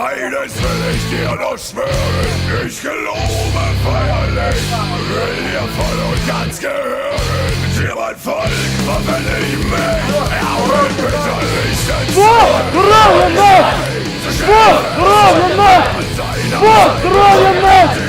Eines will ich dir noch schwören, ich gelobe feierlich, will dir voll und ganz gehören. Für mein Volk verwende ich mich, erholt bitterlich den Zorn. Wo? Wo? Wo? Wo? Wo? Wo? Wo? Wo?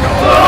Oh!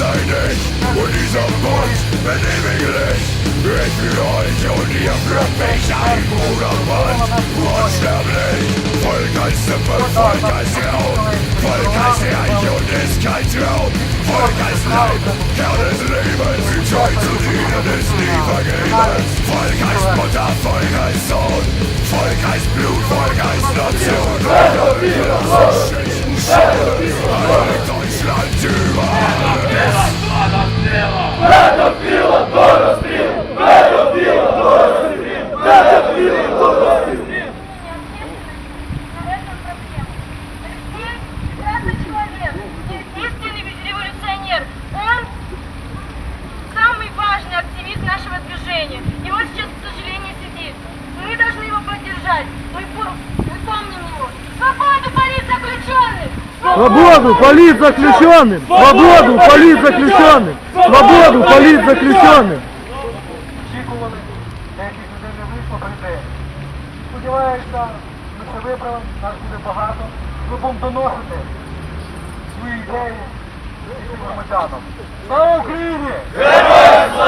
designing With his own voice and If you are only a graphic I'm all of us Unsterblich Vollgeistsuppe, Vollgeistlaut Vollgeist der Ionigkeit Traum Vollgeistleib, Herr des Lebens zu dienen ist nie vergebens Vollgeistmutter, Vollgeistsohn Vollgeistblut, Vollgeistnation Wieder, wieder, wieder, wieder, Pedophila! Pedophila! Pedophila! Свободу, полит заключенным! Свободу, полит заключенным! Свободу, полит заключенным! Очікували, деяких людей не вийшло прийде. Сподіваюся, ми це виправимо, нас буде багато. Ви будемо доносити свої ідеї громадянам. Слава Україні!